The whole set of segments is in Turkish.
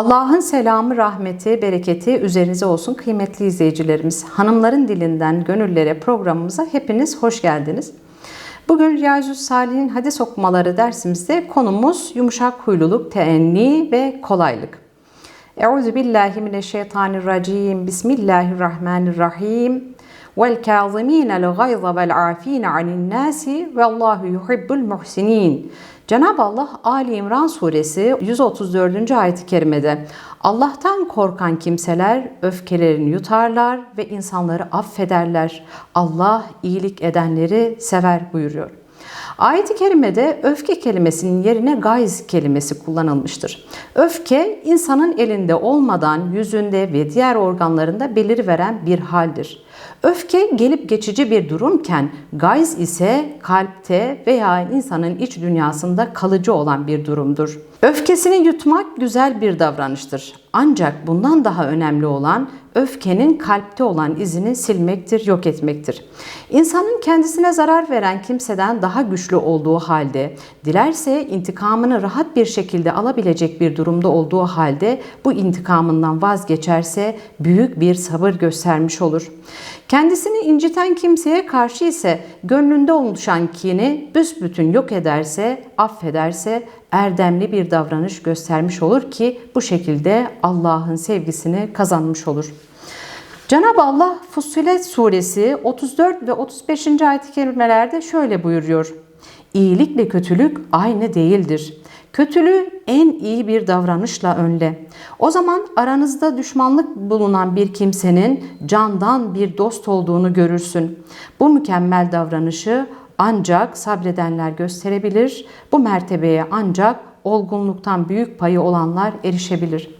Allah'ın selamı, rahmeti, bereketi üzerinize olsun kıymetli izleyicilerimiz. Hanımların dilinden gönüllere programımıza hepiniz hoş geldiniz. Bugün Riyazü Salih'in hadis okumaları dersimizde konumuz yumuşak huyluluk, teenni ve kolaylık. Euzu billahi mineşşeytanirracim. Bismillahirrahmanirrahim. Vel kâzimînel gayza vel afîne anin nâsi ve Allahu yuhibbul muhsinin. Cenab-ı Allah Ali İmran suresi 134. ayet-i kerimede Allah'tan korkan kimseler öfkelerini yutarlar ve insanları affederler. Allah iyilik edenleri sever buyuruyor. Ayet-i kerimede öfke kelimesinin yerine gayz kelimesi kullanılmıştır. Öfke insanın elinde olmadan yüzünde ve diğer organlarında belirveren bir haldir. Öfke gelip geçici bir durumken gayz ise kalpte veya insanın iç dünyasında kalıcı olan bir durumdur. Öfkesini yutmak güzel bir davranıştır. Ancak bundan daha önemli olan öfkenin kalpte olan izini silmektir, yok etmektir. İnsanın kendisine zarar veren kimseden daha güçlü olduğu halde, dilerse intikamını rahat bir şekilde alabilecek bir durumda olduğu halde bu intikamından vazgeçerse büyük bir sabır göstermiş olur. Kendisini inciten kimseye karşı ise gönlünde oluşan kini büsbütün yok ederse, affederse erdemli bir davranış göstermiş olur ki bu şekilde Allah'ın sevgisini kazanmış olur. Cenab-ı Allah Fussilet suresi 34 ve 35. ayet-i kerimelerde şöyle buyuruyor. İyilikle kötülük aynı değildir. Kötülüğü en iyi bir davranışla önle. O zaman aranızda düşmanlık bulunan bir kimsenin candan bir dost olduğunu görürsün. Bu mükemmel davranışı ancak sabredenler gösterebilir. Bu mertebeye ancak olgunluktan büyük payı olanlar erişebilir.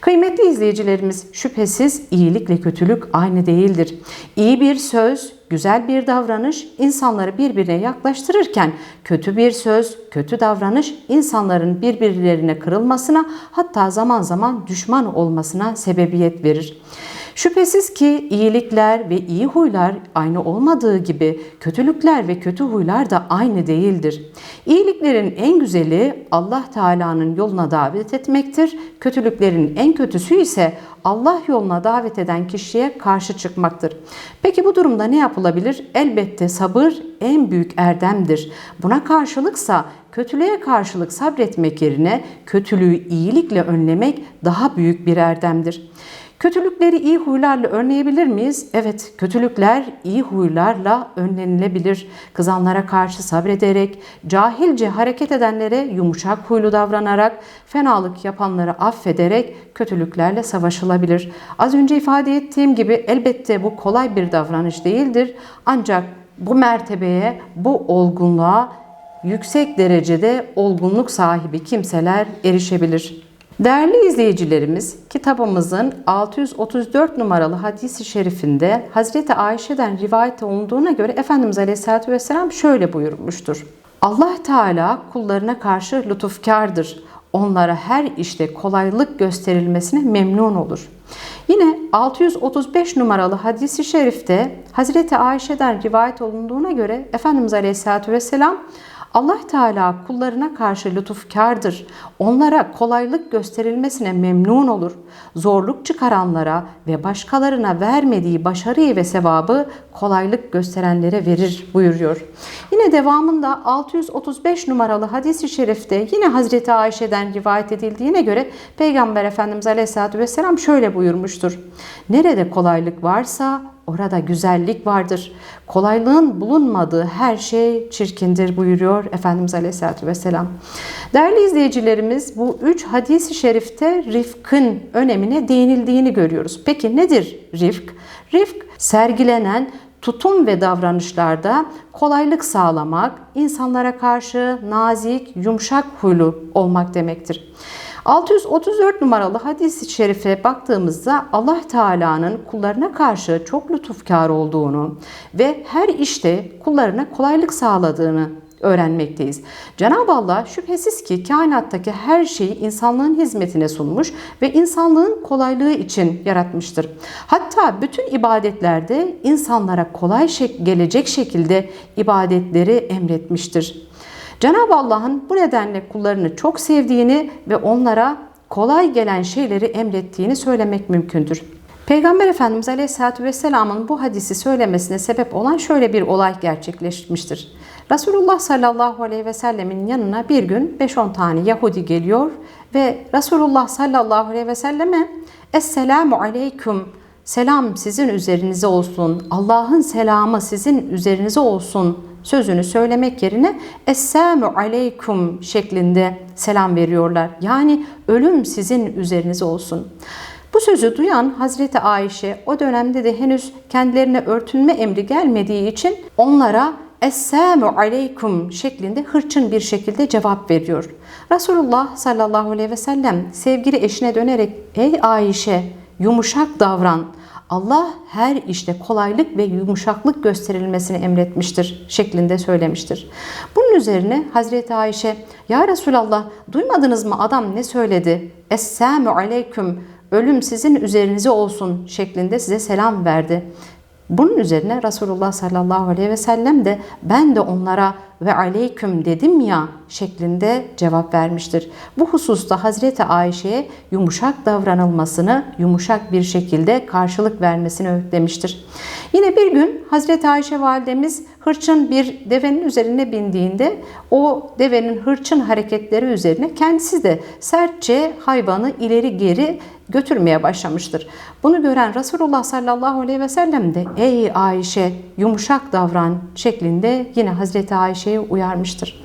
Kıymetli izleyicilerimiz şüphesiz iyilikle kötülük aynı değildir. İyi bir söz, güzel bir davranış insanları birbirine yaklaştırırken kötü bir söz, kötü davranış insanların birbirlerine kırılmasına hatta zaman zaman düşman olmasına sebebiyet verir. Şüphesiz ki iyilikler ve iyi huylar aynı olmadığı gibi kötülükler ve kötü huylar da aynı değildir. İyiliklerin en güzeli Allah Teala'nın yoluna davet etmektir. Kötülüklerin en kötüsü ise Allah yoluna davet eden kişiye karşı çıkmaktır. Peki bu durumda ne yapılabilir? Elbette sabır en büyük erdemdir. Buna karşılıksa kötülüğe karşılık sabretmek yerine kötülüğü iyilikle önlemek daha büyük bir erdemdir. Kötülükleri iyi huylarla önleyebilir miyiz? Evet, kötülükler iyi huylarla önlenilebilir. Kızanlara karşı sabrederek, cahilce hareket edenlere yumuşak huylu davranarak, fenalık yapanları affederek kötülüklerle savaşılabilir. Az önce ifade ettiğim gibi elbette bu kolay bir davranış değildir. Ancak bu mertebeye, bu olgunluğa yüksek derecede olgunluk sahibi kimseler erişebilir. Değerli izleyicilerimiz, kitabımızın 634 numaralı hadisi şerifinde Hazreti Ayşe'den rivayet olunduğuna göre Efendimiz Aleyhisselatü Vesselam şöyle buyurmuştur. Allah Teala kullarına karşı lütufkardır. Onlara her işte kolaylık gösterilmesine memnun olur. Yine 635 numaralı hadisi şerifte Hazreti Ayşe'den rivayet olunduğuna göre Efendimiz Aleyhisselatü Vesselam Allah Teala kullarına karşı lütufkardır. Onlara kolaylık gösterilmesine memnun olur. Zorluk çıkaranlara ve başkalarına vermediği başarıyı ve sevabı kolaylık gösterenlere verir buyuruyor. Yine devamında 635 numaralı hadis-i şerifte yine Hazreti Ayşe'den rivayet edildiğine göre Peygamber Efendimiz Aleyhisselatü Vesselam şöyle buyurmuştur. Nerede kolaylık varsa orada güzellik vardır. Kolaylığın bulunmadığı her şey çirkindir buyuruyor Efendimiz Aleyhisselatü Vesselam. Değerli izleyicilerimiz bu üç hadis-i şerifte rifkın önemine değinildiğini görüyoruz. Peki nedir rifk? Rifk sergilenen tutum ve davranışlarda kolaylık sağlamak, insanlara karşı nazik, yumuşak huylu olmak demektir. 634 numaralı hadis-i şerife baktığımızda Allah Teala'nın kullarına karşı çok lütufkar olduğunu ve her işte kullarına kolaylık sağladığını öğrenmekteyiz. Cenab-ı Allah şüphesiz ki kainattaki her şeyi insanlığın hizmetine sunmuş ve insanlığın kolaylığı için yaratmıştır. Hatta bütün ibadetlerde insanlara kolay gelecek şekilde ibadetleri emretmiştir. Cenab-ı Allah'ın bu nedenle kullarını çok sevdiğini ve onlara kolay gelen şeyleri emrettiğini söylemek mümkündür. Peygamber Efendimiz Aleyhisselatü Vesselam'ın bu hadisi söylemesine sebep olan şöyle bir olay gerçekleşmiştir. Resulullah sallallahu aleyhi ve sellemin yanına bir gün 5-10 tane Yahudi geliyor ve Resulullah sallallahu aleyhi ve selleme Esselamu aleyküm selam sizin üzerinize olsun, Allah'ın selamı sizin üzerinize olsun sözünü söylemek yerine Esselamu aleyküm şeklinde selam veriyorlar. Yani ölüm sizin üzerinize olsun. Bu sözü duyan Hazreti Ayşe o dönemde de henüz kendilerine örtünme emri gelmediği için onlara Esselamu aleyküm şeklinde hırçın bir şekilde cevap veriyor. Resulullah sallallahu aleyhi ve sellem sevgili eşine dönerek ey Ayşe yumuşak davran. Allah her işte kolaylık ve yumuşaklık gösterilmesini emretmiştir şeklinde söylemiştir. Bunun üzerine Hazreti Ayşe ya Resulallah duymadınız mı adam ne söyledi? Esselamu aleyküm ölüm sizin üzerinize olsun şeklinde size selam verdi. Bunun üzerine Resulullah sallallahu aleyhi ve sellem de ben de onlara ve aleyküm dedim ya şeklinde cevap vermiştir. Bu hususta Hazreti Ayşe'ye yumuşak davranılmasını, yumuşak bir şekilde karşılık vermesini öğütlemiştir. Yine bir gün Hazreti Ayşe validemiz hırçın bir devenin üzerine bindiğinde o devenin hırçın hareketleri üzerine kendisi de sertçe hayvanı ileri geri götürmeye başlamıştır. Bunu gören Resulullah sallallahu aleyhi ve sellem de ey Ayşe yumuşak davran şeklinde yine Hazreti Ayşe'yi uyarmıştır.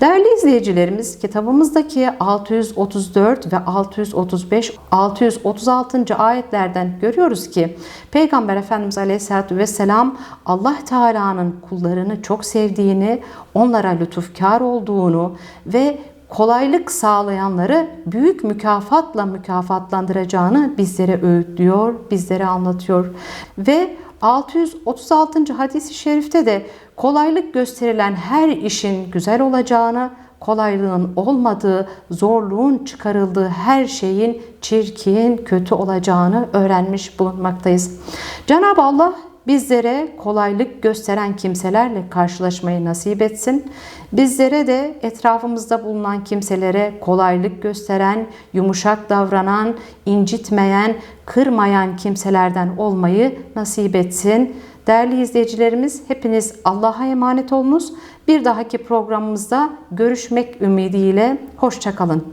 Değerli izleyicilerimiz kitabımızdaki 634 ve 635 636. ayetlerden görüyoruz ki Peygamber Efendimiz Aleyhisselatü Vesselam Allah Teala'nın kullarını çok sevdiğini, onlara lütufkar olduğunu ve kolaylık sağlayanları büyük mükafatla mükafatlandıracağını bizlere öğütlüyor, bizlere anlatıyor. Ve 636. hadisi şerifte de kolaylık gösterilen her işin güzel olacağını, kolaylığın olmadığı, zorluğun çıkarıldığı her şeyin çirkin, kötü olacağını öğrenmiş bulunmaktayız. Cenab-ı Allah bizlere kolaylık gösteren kimselerle karşılaşmayı nasip etsin. Bizlere de etrafımızda bulunan kimselere kolaylık gösteren, yumuşak davranan, incitmeyen, kırmayan kimselerden olmayı nasip etsin. Değerli izleyicilerimiz hepiniz Allah'a emanet olunuz. Bir dahaki programımızda görüşmek ümidiyle hoşçakalın.